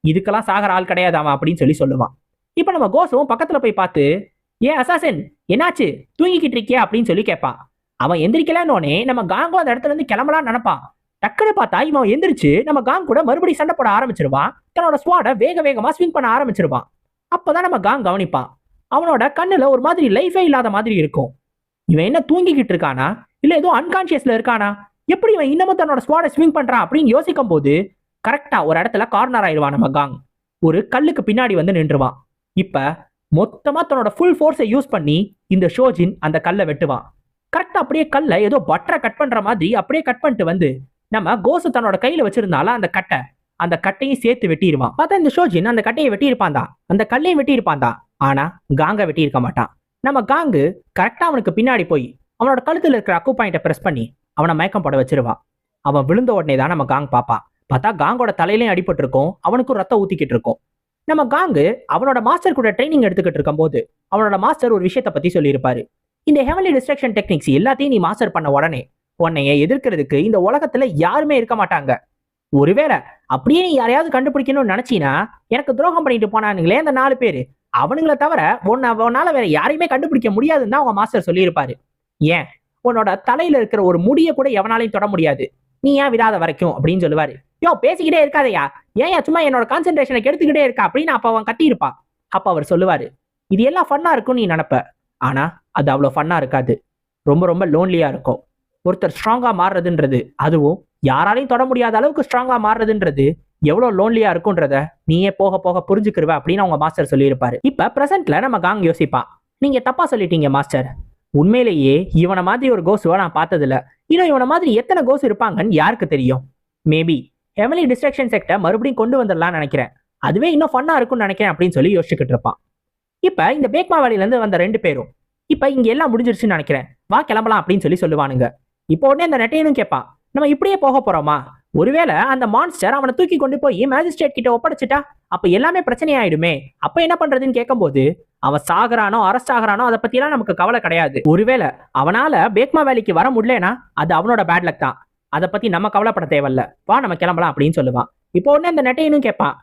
இதுக்கெல்லாம் சாகர ஆள் கிடையாது அவன் அப்படின்னு சொல்லி சொல்லுவான். இப்போ நம்ம கோசும் பக்கத்தில் போய் பார்த்து ஏன் அசாசன் என்னாச்சு? தூங்கிக்கிட்டு இருக்கியா? அப்படின்னு சொல்லி கேட்பான் அவன் எந்திரிக்கலன்னோடனே நம்ம காங்கும் அந்த இடத்துல இருந்து கிளம்பலாம்னு நினைப்பான் டக்குன்னு பார்த்தா இவன் எந்திரிச்சு நம்ம காங் கூட மறுபடியும் சண்டை போட ஆரம்பிச்சிருவான் தன்னோட ஸ்வாடை வேக வேகமா ஸ்விங் பண்ண ஆரம்பிச்சிருவான் அப்போதான் நம்ம காங் கவனிப்பான் அவனோட கண்ணுல ஒரு மாதிரி லைஃபே இல்லாத மாதிரி இருக்கும். இவன் என்ன தூங்கிக்கிட்டு இருக்கானா? இல்லை ஏதோ அன்கான்ஷியஸில் இருக்கானா? எப்படி இவன் இன்னமும் தன்னோட ஸ்வாடை ஸ்விங் பண்றான் அப்படின்னு யோசிக்கும் போது கரெக்டா ஒரு இடத்துல கார்னர் ஆயிடுவான் நம்ம காங் ஒரு கல்லுக்கு பின்னாடி வந்து நின்றுவான் இப்ப மொத்தமா தன்னோட ஃபுல் ஃபோர்ஸை யூஸ் பண்ணி இந்த ஷோஜின் அந்த கல்லை வெட்டுவான். கரெக்டாக அப்படியே கல்லை ஏதோ பட்டரை கட் பண்ற மாதிரி அப்படியே கட் பண்ணிட்டு வந்து நம்ம கோசு தன்னோட கையில் வச்சிருந்தாலும் அந்த கட்டை அந்த கட்டையும் சேர்த்து வெட்டிடுவான் பார்த்தா இந்த ஷோஜின் அந்த கட்டையை வெட்டியிருப்பான் அந்த கல்லையும் வெட்டியிருப்பான் ஆனா காங்க வெட்டியிருக்க மாட்டான். நம்ம காங்கு கரெக்டாக அவனுக்கு பின்னாடி போய் அவனோட கழுத்தில் இருக்கிற அக்கு பாயிண்ட்டை பிரஸ் பண்ணி அவனை மயக்கம் போட வச்சிருவான். அவன் விழுந்த உடனே தான் நம்ம காங் பார்ப்பான். பார்த்தா காங்கோட தலையிலையும் அடிபட்டிருக்கும். அவனுக்கும் ரத்தம் ஊத்திக்கிட்டு இருக்கும். நம்ம காங்கு அவனோட மாஸ்டர் கூட ட்ரைனிங் எடுத்துக்கிட்டு இருக்கும்போது அவனோட மாஸ்டர் ஒரு விஷயத்தை பத்தி சொல்லியிருப்பாரு. இந்த ஹெவன்லி டிஸ்ட்ரக்ஷன் டெக்னிக்ஸ் எல்லாத்தையும் நீ மாஸ்டர் பண்ண உடனே உன்னைய எதிர்க்கிறதுக்கு இந்த உலகத்துல யாருமே இருக்க மாட்டாங்க. ஒருவேளை அப்படியே நீ யாரையாவது கண்டுபிடிக்கணும்னு நினைச்சினா எனக்கு துரோகம் பண்ணிட்டு போனானுங்களே அந்த நாலு பேரு. அவனுங்களை தவிர உன்னை உன்னால வேற யாரையுமே கண்டுபிடிக்க முடியாதுன்னு தான் அவங்க மாஸ்டர் சொல்லியிருப்பாரு. ஏன்? உன்னோட தலையில இருக்கிற ஒரு முடிய கூட எவனாலையும் தொட முடியாது. நீ ஏன் விடாத வரைக்கும்? அப்படின்னு சொல்லுவாரு. யோ பேசிக்கிட்டே இருக்காதயா. ஏன் சும்மா என்னோட கான்சென்ட்ரேஷனை கெடுத்துக்கிட்டே இருக்கா? அப்படின்னு அப்ப அவன் கட்டியிருப்பா அப்ப அவர் சொல்லுவாரு இது எல்லாம் ஃபன்னா இருக்கும் நீ நினப்ப. ஆனா அது அவ்வளவு ஃபன்னா இருக்காது. ரொம்ப ரொம்ப லோன்லியா இருக்கும். ஒருத்தர் ஸ்ட்ராங்கா மாறுறதுன்றது அதுவும் யாராலையும் தொட முடியாத அளவுக்கு ஸ்ட்ராங்கா மாறுறதுன்றது எவ்வளவு லோன்லியா இருக்கும்ன்றத நீயே போக போக புரிஞ்சுக்கிருவ அப்படின்னு அவங்க மாஸ்டர் சொல்லியிருப்பாரு. இப்ப பிரசன்ட்ல நம்ம காங் யோசிப்பான். நீங்க தப்பா சொல்லிட்டீங்க மாஸ்டர் உண்மையிலேயே இவனை மாதிரி ஒரு கோசுவை நான் பார்த்ததில்ல. இன்னும் இவனை மாதிரி எத்தனை கோஸ் இருப்பாங்கன்னு யாருக்கு தெரியும்? மேபி ஹெவன்லி டிஸ்ட்ரக்ஷன் செக்டை மறுபடியும் கொண்டு வந்துடலாம்னு நினைக்கிறேன். அதுவே இன்னும் ஃபன்னாக இருக்கும்னு நினைக்கிறேன் அப்படின்னு சொல்லி யோசிச்சுக்கிட்டு இருப்பான். இப்ப இந்த பேக்மா வேலையிலேருந்து வந்த ரெண்டு பேரும் இப்ப இங்க எல்லாம் முடிஞ்சிருச்சுன்னு நினைக்கிறேன். வா கிளம்பலாம் அப்படின்னு சொல்லி சொல்லுவானுங்க. இப்போ உடனே அந்த நெட்டையனும் கேட்பான் நம்ம இப்படியே போக போறோமா? ஒருவேளை அந்த மான்ஸ்டர் அவனை தூக்கி கொண்டு போய் மேஜிஸ்ட்ரேட் கிட்ட ஒப்படைச்சிட்டா அப்ப எல்லாமே பிரச்சனையாயிடுமே. அப்போ என்ன பண்றதுன்னு கேட்கும்போது அவன் சாகுறானோ அரெஸ்ட் ஆகுறானோ அதை பத்திலாம் நமக்கு கவலை கிடையாது. ஒருவேளை அவனால பேக்மா வேலைக்கு வர முடியலனா அது அவனோட பேட் லக் தான். அதை பத்தி நம்ம கவலைப்பட தேவையில்ல. வா நம்ம கிளம்பலாம் அப்படின்னு சொல்லுவான். இப்போ உடனே அந்த நெட்டையனும் கேட்பான்.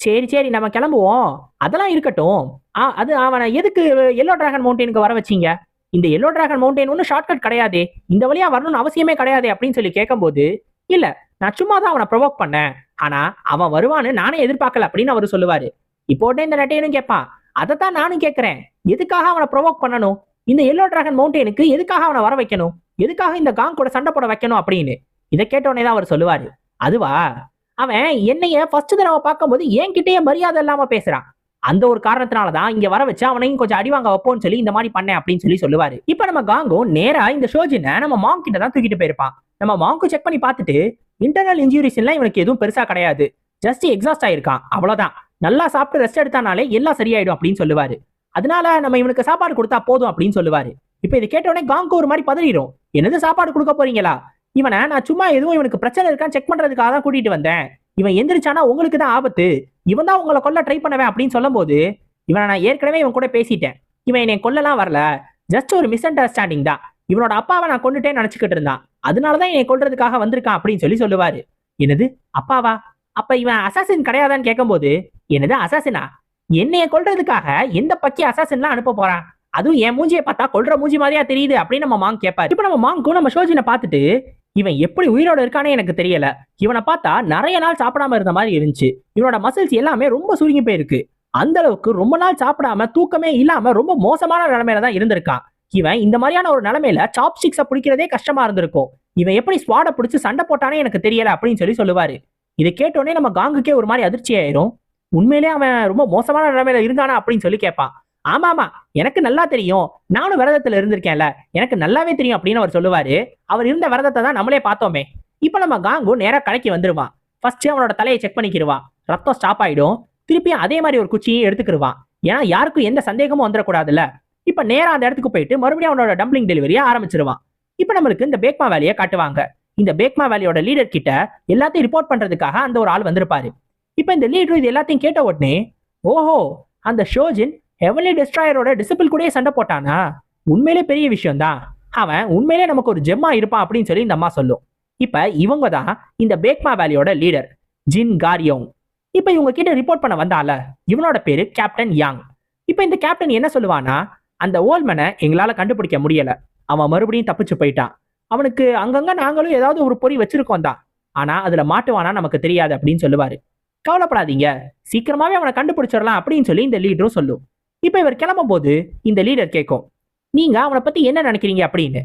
சரி சரி நம்ம கிளம்புவோம். அதெல்லாம் இருக்கட்டும். ஆ அது அவனை எதுக்கு எல்லோ டிராகன் மவுண்டெயினுக்கு வர வச்சீங்க? இந்த எல்லோ டிராகன் மவுண்டெயின் ஒன்றும் ஷார்ட்கட் கிடையாதே. இந்த வழியா வரணும்னு அவசியமே கிடையாதே அப்படின்னு சொல்லி கேட்கும்போது இல்ல நான் சும்மா தான் அவனை ப்ரொவோக் பண்ணேன். ஆனா அவன் வருவான்னு நானே எதிர்பார்க்கல அப்படின்னு அவர் சொல்லுவாரு. இப்போ உடனே இந்த நெட்டையனும் கேட்பான் அதை தான் நானும் கேட்கிறேன். எதுக்காக அவனை ப்ரொவோக் பண்ணணும்? இந்த எல்லோ டிராகன் மவுண்டெயினுக்கு எதுக்காக அவனை வர வைக்கணும்? எதுக்காக இந்த காங் கூட சண்டை போட வைக்கணும்? அப்படின்னு. இதை கேட்டோடனே தான் அவர் சொல்லுவாரு. அதுவா? அவன் என்னைய ஃபர்ஸ்ட் தடவை பார்க்கும்போது என்கிட்டயே மரியாதை இல்லாம பேசுறான். அந்த ஒரு காரணத்தினாலதான் இங்க வர வச்சு அவனையும் கொஞ்சம் அடிவாங்க வைப்போம்னு சொல்லி இந்த மாதிரி பண்ணேன் அப்படின்னு சொல்லி சொல்லுவாரு. இப்ப நம்ம காங்கோ நேரா இந்த ஷோஜினை நம்ம மாங் கிட்ட தான் தூக்கிட்டு போயிருப்பான். நம்ம மாங்கு செக் பண்ணி பார்த்துட்டு இன்டர்னல் இன்ஜூரிஸ்லாம் எல்லாம் இவனுக்கு எதுவும் பெருசா கிடையாது. ஜஸ்ட் எக்ஸாஸ்ட் ஆயிருக்கான். அவ்வளவுதான். நல்லா சாப்பிட்டு ரெஸ்ட் எடுத்தானாலே எல்லாம் சரியாயிடும் அப்படின்னு சொல்லுவாரு. அதனால நம்ம இவனுக்கு சாப்பாடு கொடுத்தா போதும் அப்படின்னு சொல்லுவாரு. இப்ப இது கேட்ட உடனே காங்கு ஒரு மாதிரி பதறிடும். என்னது சாப்பாடு கொடுக்க போறீங்களா? இவனை நான் சும்மா எதுவும் இவனுக்கு பிரச்சனை இருக்கான்னு செக் பண்றதுக்காக தான் கூட்டிட்டு வந்தேன். இவன் எந்திரிச்சானா உங்களுக்கு தான் ஆபத்து. இவன் தான் உங்களை கொல்ல ட்ரை பண்ணுவேன் அப்படின்னு சொல்லும்போது இவனை நான் ஏற்கனவே இவன் கூட பேசிட்டேன். இவன் என்னை கொல்லலாம் வரல. ஜஸ்ட் ஒரு மிஸ் அண்டர்ஸ்டாண்டிங் தான். இவனோட அப்பாவை நான் கொண்டுட்டே நினச்சிக்கிட்டு இருந்தான். அதனாலதான் என்னை கொல்றதுக்காக வந்திருக்கான் அப்படின்னு சொல்லி சொல்லுவாரு. என்னது? அப்பாவா? அப்ப இவன் அசாசின் கிடையாதான்னு கேட்கும்போது என்னது அசாசினா என்னைய கொல்றதுக்காக எந்த பக்கி அசாசின்லாம் அனுப்ப போறான்? அதுவும் என் மூஞ்சியை பார்த்தா கொல்ற மூஞ்சி மாதிரியா தெரியுது அப்படின்னு நம்ம மாங் கேட்பாரு இப்ப நம்ம மாங்கும் நம்ம ஷோஜினை பார்த்துட்டு இவன் எப்படி உயிரோட இருக்கானே எனக்கு தெரியல. இவனை பார்த்தா நிறைய நாள் சாப்பிடாம இருந்த மாதிரி இருந்துச்சு. இவனோட மசில்ஸ் எல்லாமே ரொம்ப சுருங்கி போயிருக்கு. அந்த அளவுக்கு ரொம்ப நாள் சாப்பிடாம தூக்கமே இல்லாம ரொம்ப மோசமான நிலைமையில தான் இருந்திருக்கான். இவன் இந்த மாதிரியான ஒரு நிலைமையில சாப்ஸ்டிக்ஸை பிடிக்கிறதே கஷ்டமா இருந்திருக்கும். இவன் எப்படி ஸ்வாட பிடிச்சி சண்டை போட்டானே எனக்கு தெரியல அப்படின்னு சொல்லி சொல்லுவாரு. இதை கேட்டோடனே நம்ம காங்குக்கே ஒரு மாதிரி அதிர்ச்சி ஆயிரும் உண்மையிலே அவன் ரொம்ப மோசமான நிலைமையில இருந்தானா அப்படின்னு சொல்லி கேட்பான். ஆமா ஆமா. எனக்கு நல்லா தெரியும். நானும் விரதத்துல இருந்திருக்கேன்ல. எனக்கு நல்லாவே தெரியும் அப்படின்னு அவர் சொல்லுவாரு. அவர் இருந்த விரதத்தை தான் நம்மளே பார்த்தோமே. இப்ப நம்ம காங்கு நேரா கடைக்கு வந்துருவான். ஃபர்ஸ்ட் அவனோட தலையை செக் பண்ணிக்கிருவான். ரத்தம் ஸ்டாப் ஆயிடும். திருப்பியும் அதே மாதிரி ஒரு குச்சியும் எடுத்துக்கிடுவான் ஏன்னா யாருக்கும் எந்த சந்தேகமும் வந்துடக்கூடாதுல்ல. இப்ப நேரா அந்த இடத்துக்கு போயிட்டு மறுபடியும் அவனோட டம்ப்ளிங் டெலிவரியை ஆரம்பிச்சிருவான். இப்ப நம்மளுக்கு இந்த பேக்மா வேலையை காட்டுவாங்க. இந்த பேக்மா வேலையோட லீடர் கிட்ட எல்லாத்தையும் ரிப்போர்ட் பண்றதுக்காக அந்த ஒரு ஆள் வந்திருப்பாரு. இப்ப இந்த லீடர் இது எல்லாத்தையும் கேட்ட உடனே ஓஹோ! அந்த ஷோஜின் ஹெவன்லி டெஸ்ட்ராயரோட டிசிபிள் கூடயே சண்டை போட்டானா? உண்மையிலே பெரிய விஷயம் தான் அவன் உண்மையிலே நமக்கு ஒரு ஜெம்மா இருப்பான் அப்படின்னு சொல்லி இந்த அம்மா சொல்லும். இப்போ இவங்க தான் இந்த பேக்மா வேலியோட லீடர் ஜின் காரியோங் இப்போ இவங்க கிட்ட ரிப்போர்ட் பண்ண வந்தால இவனோட பேரு கேப்டன் யாங் இப்போ இந்த கேப்டன் என்ன சொல்லுவானா அந்த ஓல்மனை எங்களால் கண்டுபிடிக்க முடியல. அவன் மறுபடியும் தப்பிச்சு போயிட்டான். அவனுக்கு அங்கங்க நாங்களும் ஏதாவது ஒரு பொறி வச்சிருக்கோம் தான். ஆனா அதுல மாட்டுவானா நமக்கு தெரியாது அப்படின்னு சொல்லுவாரு. கவலைப்படாதீங்க. சீக்கிரமாவே அவனை கண்டுபிடிச்சிடலாம் அப்படின்னு சொல்லி இந்த லீடரும் சொல்லும். இப்போ இவர் கிளம்பும் போது இந்த லீடர் கேட்கும் நீங்க அவனை பத்தி என்ன நினைக்கிறீங்க? அப்படின்னு.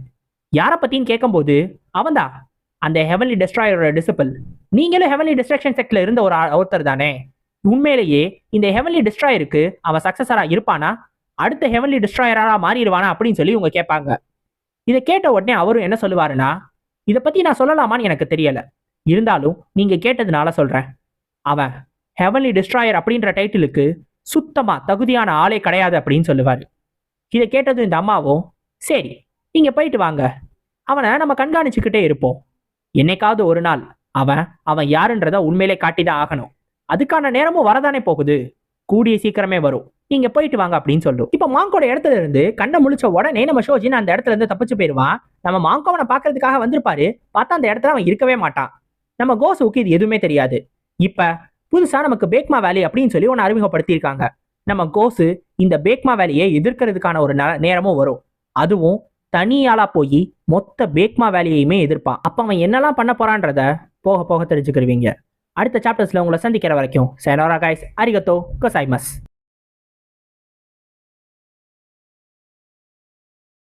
யாரை பத்தின்னு கேட்கும்போது அவன்தான் அந்த ஹெவன்லி டெஸ்ட்ராயரோட டிசிபிள் நீங்களும் ஹெவன்லி டிஸ்ட்ரக்ஷன் செக்ல இருந்த ஒரு ஒருத்தர் தானே. உண்மையிலேயே இந்த ஹெவன்லி டிஸ்ட்ராயருக்கு அவன் சக்சஸரா இருப்பானா? அடுத்த ஹெவன்லி டிஸ்ட்ராயரா மாறிடுவானா? அப்படின்னு சொல்லி இவங்க கேட்பாங்க. இதை கேட்ட உடனே அவரும் என்ன சொல்லுவாருன்னா இதை பத்தி நான் சொல்லலாமான்னு எனக்கு தெரியல. இருந்தாலும் நீங்க கேட்டதுனால சொல்றேன். அவன் ஹெவன்லி டிஸ்ட்ராயர் அப்படின்ற டைட்டிலுக்கு சுத்தமா தகுதியான ஆளே கிடையாது அப்படின்னு சொல்லுவாரு. இதை கேட்டதும் இந்த அம்மாவும் சரி நீங்க போயிட்டு வாங்க. அவனை நம்ம கண்காணிச்சுக்கிட்டே இருப்போம். என்னைக்காவது ஒரு நாள் அவன் அவன் யாருன்றத உண்மையிலே காட்டிதான் ஆகணும். அதுக்கான நேரமும் வரதானே போகுது. கூடிய சீக்கிரமே வரும். நீங்க போயிட்டு வாங்க அப்படின்னு சொல்லும் இப்ப மாங்கோட இடத்துல இருந்து கண்ணை முழிச்ச உடனே நம்ம ஷோஜின் அந்த இடத்துல இருந்து தப்பிச்சு போயிருவான். நம்ம மாங்கோவனை பாக்குறதுக்காக வந்திருப்பாரு. பார்த்தா அந்த இடத்துல அவன் இருக்கவே மாட்டான். நம்ம கோசுவுக்கு இது எதுவுமே தெரியாது. இப்ப புதுசாக நமக்கு பேக்மா வேலி அப்படின்னு சொல்லி ஒன்று அறிமுகப்படுத்தியிருக்காங்க. நம்ம கோசு இந்த பேக்மா வேலையை எதிர்க்கிறதுக்கான ஒரு ந- நேரமும் வரும். அதுவும் தனியாளா போய் மொத்த பேக்மா வேலையுமே எதிர்ப்பான் அப்போ அவன் என்னெல்லாம் பண்ண போறான்றத போக போக தெரிஞ்சுக்கிருவீங்க. அடுத்த சாப்டர்ஸில் உங்களை சந்திக்கிற வரைக்கும் சேனோரா கைஸ் அரிகத்தோ கொசாய்மஸ்